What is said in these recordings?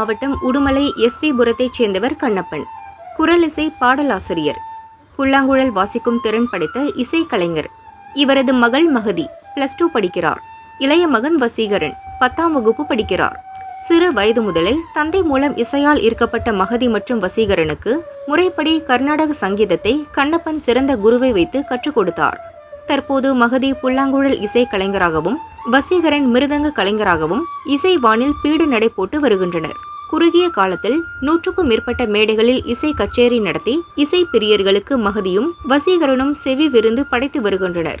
மாவட்டம் உடுமலை எஸ்விபுரத்தைச் சேர்ந்தவர் கண்ணப்பன். குரலிசை பாடலாசிரியர். புல்லாங்குழல் வாசிக்கும் திறன் படைத்த இசைக்கலைஞர் இவரது மகள் மகதி பிளஸ் டூ படிக்கிறார். இளைய மகன் வசீகரன் பத்தாம் வகுப்பு படிக்கிறார். சிறு வயது முதலே தந்தை மூலம் இசையால் ஈர்க்கப்பட்ட மகதி மற்றும் வசீகரனுக்கு முறைப்படி கர்நாடக சங்கீதத்தை கண்ணப்பன் சிறந்த குருவை வைத்து கற்றுக் கொடுத்தார். தற்போது மகதி புல்லாங்குழல் இசை கலைஞராகவும் வசீகரன் மிருதங்க கலைஞராகவும் இசை வானில் பீடு நடை போட்டு வருகின்றனர். குறுகிய காலத்தில் நூற்றுக்கும் மேற்பட்ட மேடைகளில் இசை கச்சேரி நடத்தி இசை பிரியர்களுக்கு மகதியும் வசீகரனும் செவி விருந்து படைத்து வருகின்றனர்.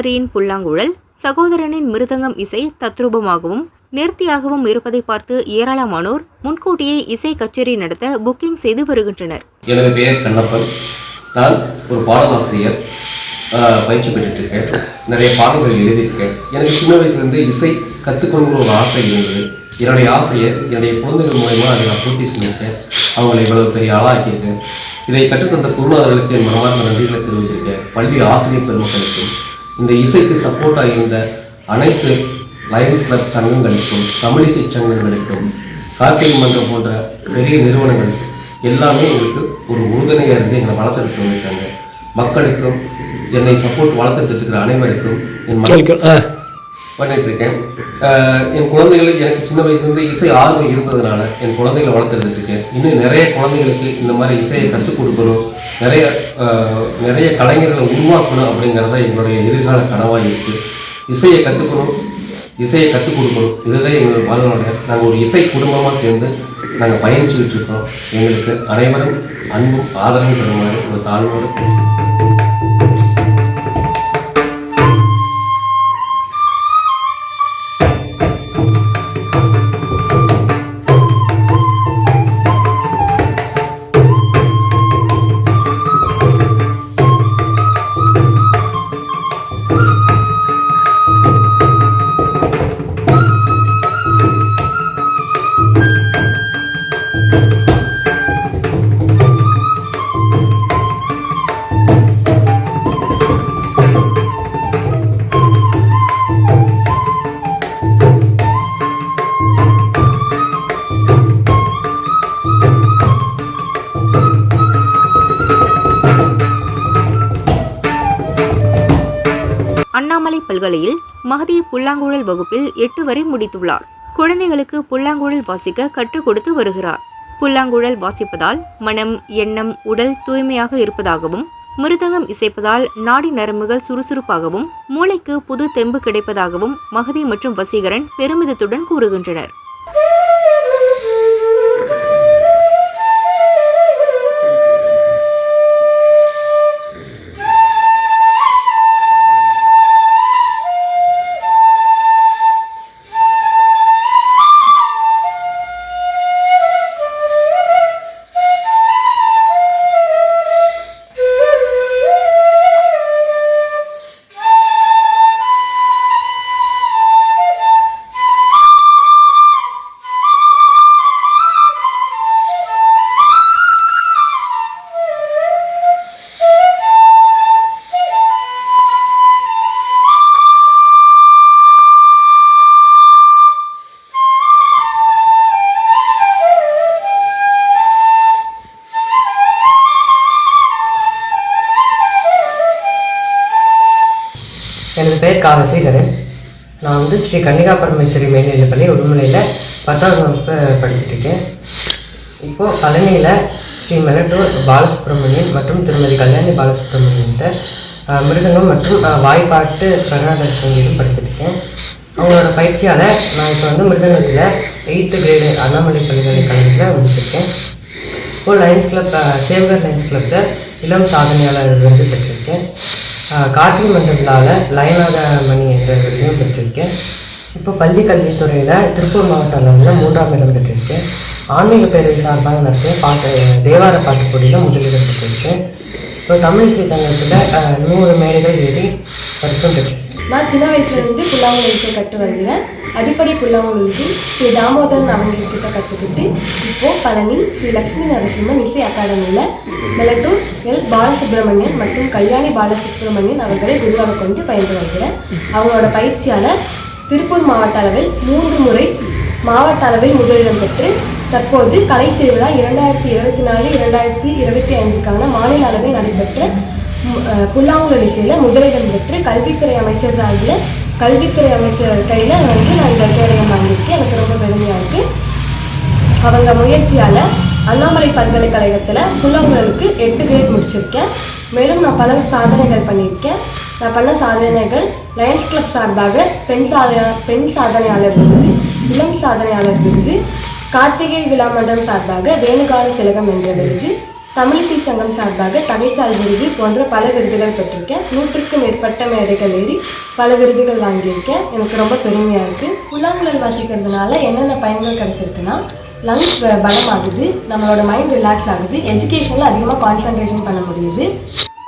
சகோதரியின் புல்லாங்குழல் சகோதரனின் மிருதங்கம் இசை தத்ரூபமாகவும் நேர்த்தியாகவும் இருப்பதை பார்த்து ஏராளமானோர் முன்கூட்டியே இசை கச்சேரி நடத்த புக்கிங் செய்து வருகின்றனர். எனது பெயர் கண்ணப்பன். நான் ஒரு பாடலாசிரியர் பயிற்சி பெற்றுட்டு நிறைய பாடல்கள் எழுதியிருக்கேன். எனக்கு சின்ன வயசுலேருந்து இசை கற்றுக்கணுங்கிற ஒரு ஆசை இருந்தது. என்னுடைய ஆசையை என்னுடைய குழந்தைகள் மூலயமா அதை நான் பூர்த்தி செஞ்சுருக்கேன். அவங்களை இவ்வளவு பெரிய ஆளாக்கியிருக்கேன். இதை கற்றுத்தந்த குருநாதர்களுக்கு என் மனமார்ந்த நன்றிகளை தெரிவிச்சிருக்கேன். பள்ளி ஆசிரியர் பெருமக்களுக்கும் இந்த இசைக்கு சப்போர்ட்டாக இருந்த அனைத்து லயன்ஸ் கிளப் சங்கங்களுக்கும் தமிழிசை சங்கங்களுக்கும் கார்த்திகை மன்றம் போன்ற பெரிய நிறுவனங்கள் எல்லாமே எங்களுக்கு ஒரு உறுதுணையாக இருந்து எங்களை வளர்த்துட்டு வந்திருக்காங்க. மக்களுக்கும் என்னை சப்போர்ட் வளர்த்துட்டு இருக்கிற அனைவருக்கும் என் மக்களுக்கு பண்ணிகிட்ருக்கேன் என் குழந்தைகள் எனக்கு சின்ன வயசுலேருந்து இசை ஆர்வம் இருந்ததுனால என் குழந்தைகளை வளர்த்துட்டு இருக்கேன் இன்னும் நிறைய குழந்தைகளுக்கு இந்த மாதிரி இசையை கற்றுக் கொடுக்கணும். நிறைய நிறைய கலைஞர்களை உருவாக்கணும் அப்படிங்கிறத எங்களுடைய எதிர்கால கனவாக இருக்குது இசையை கற்றுக்கணும் இசையை கற்றுக் கொடுக்கணும். இதுதான் எங்கள் வாழ்நாளுடைய நாங்கள் ஒரு இசை குடும்பமாக சேர்ந்து நாங்கள் பயணிச்சுக்கிட்டு இருக்கோம். எங்களுக்கு அனைவரும் அன்பும் ஆதரவும் தருமாறு ஒரு தாழ்வோடு அண்ணாமலை பல்கலையில் மகதி புல்லாங்குழல் வகுப்பில் எட்டு வரை முடித்துள்ளார். குழந்தைகளுக்கு புல்லாங்குழல் வாசிக்க கற்றுக் கொடுத்து வருகிறார். புல்லாங்குழல் வாசிப்பதால் மனம் எண்ணம் உடல் தூய்மையாக இருப்பதாகவும் மிருதங்கம் இசைப்பதால் நாடி நரம்புகள் சுறுசுறுப்பாகவும் மூளைக்கு புது தெம்பு கிடைப்பதாகவும் மகதி மற்றும் வசீகரன் பெருமிதத்துடன் கூறுகின்றனர். எனது பெயர் கா நான் வந்து ஸ்ரீ கன்னிகா பரமேஸ்வரி மேல்நிலைப் பள்ளி உடுமலையில் பத்தாவது வகுப்பு படிச்சுட்ருக்கேன் இப்போது பழனியில் ஸ்ரீ மெலட்டூர் பாலசுப்ரமணியன் மற்றும் திருமதி கல்யாணி பாலசுப்ரமணியன்ட்ட மிருதங்கம் மற்றும் வாய்ப்பாட்டு கர்நாடக சங்கீதம் படிச்சுட்டு அவங்களோட பயிற்சியால் நான் இப்போ வந்து மிருதங்கத்தில் எயித்து கிரேடு அண்ணாமலை பல்கலைக்கழகத்தில் முடிச்சிருக்கேன் இப்போது லயன்ஸ் கிளப் சேவகர் லயன்ஸ் கிளப்பில் இளம் சாதனையாளர் விருது பெற்றிருக்கேன். ஆஹ் கார்த்திகை மன்ற லயனாக மணி என்ற விருதையும் பெற்றிருக்கேன். இப்போ பள்ளி கல்வித்துறையில் திருப்பூர் மாவட்ட அளவில் மூன்றாம் இடம் பெற்றிருக்கேன். ஆன்மீக பேரவை சார்பாக நடத்திய பாட்டு தேவார பாட்டு போட்டியில் முதலிடம் பெற்றிருக்கேன். இப்போ தமிழ் இசை சங்கத்தில் நூறு மேடைகள் ஏறி பரிசும் பெற்றிருக்கேன். நான் சின்ன வயசுலேருந்து புல்லாங்குழல் இசை கற்று வருகிறேன் அடிப்படை புல்லாங்குழல் இசை ஸ்ரீ தாமோதரன் அவங்கக்கிட்ட கற்றுக்கிட்டு இப்போது பழனி ஸ்ரீ லக்ஷ்மி நரசிம்மன் இசை அகாடமியில் மெலட்டூர் எல். பாலசுப்ரமணியன் மற்றும் கல்யாணி பாலசுப்ரமணியன் அவர்களை குருவாக கொண்டு பயின்று வருகிறேன். அவங்களோட பயிற்சியாளர் திருப்பூர் மாவட்ட அளவில் மூன்று முறை மாவட்ட அளவில் முதலிடம் பெற்று தற்போது கலை திருவிழா இரண்டாயிரத்தி இருபத்தி நாலு இரண்டாயிரத்தி இருபத்தி ஐந்துக்கான மாநில அளவில் நடைபெற்ற புல்லாங்குழலிசையில் புல்லாங்குழல் முதலிடம் பெற்று கல்வித்துறை அமைச்சர் சார்பில் கல்வித்துறை அமைச்சர் கையில் வந்து நான் இந்த கேடயம் வாங்கியிருக்கேன். எனக்கு ரொம்ப பெருமையாக இருக்குது அவங்க முயற்சியால் அண்ணாமலை பல்கலைக்கழகத்தில் புல்லாங்குழலுக்கு எட்டு கிரேட் முடிச்சிருக்கேன். மேலும் நான் பல சாதனைகள் பண்ணியிருக்கேன். நான் பண்ண சாதனைகள் லயன்ஸ் கிளப் சார்பாக பெண் சாதனை பெண் சாதனையாளர் விருது இளம் சாதனையாளர் விருது கார்த்திகை விழா மன்றம் சார்பாக வேணுகால திலகம் என்ற விருது தமிழிசை சங்கம் சார்பாக தகைச்சால் விருது போன்ற பல விருதுகள் பெற்றிருக்கேன். நூற்றுக்கு மேற்பட்ட மேடைகள் ஏறி பல விருதுகள் வாங்கியிருக்கேன். எனக்கு ரொம்ப பெருமையாக இருக்குது புல்லாங்குழல் வாசிக்கிறதுனால என்னென்ன பயன்கள் கிடைச்சிருக்குன்னா லங்ஸ் பலமாகுது நம்மளோட மைண்ட் ரிலாக்ஸ் ஆகுது எஜுகேஷனில் அதிகமாக கான்சன்ட்ரேஷன் பண்ண முடியுது.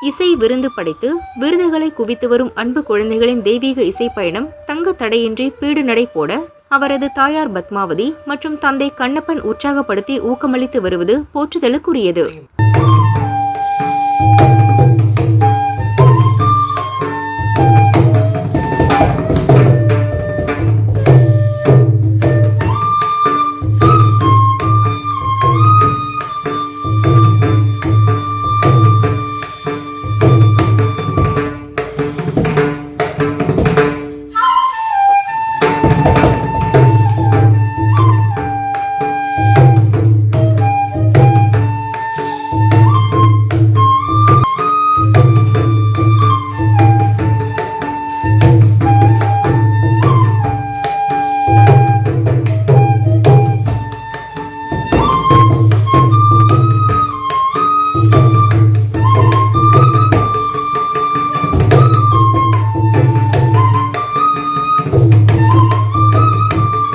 இசை விருந்து படைத்து விருதுகளை குவித்து வரும் அன்பு குழந்தைகளின் தெய்வீக இசை பயணம் தங்க தடையின்றி பீடு நடை போட அவரது தாயார் பத்மாவதி மற்றும் தந்தை கண்ணப்பன் உற்சாகப்படுத்தி ஊக்கமளித்து வருவது போற்றுதலுக்குரியது.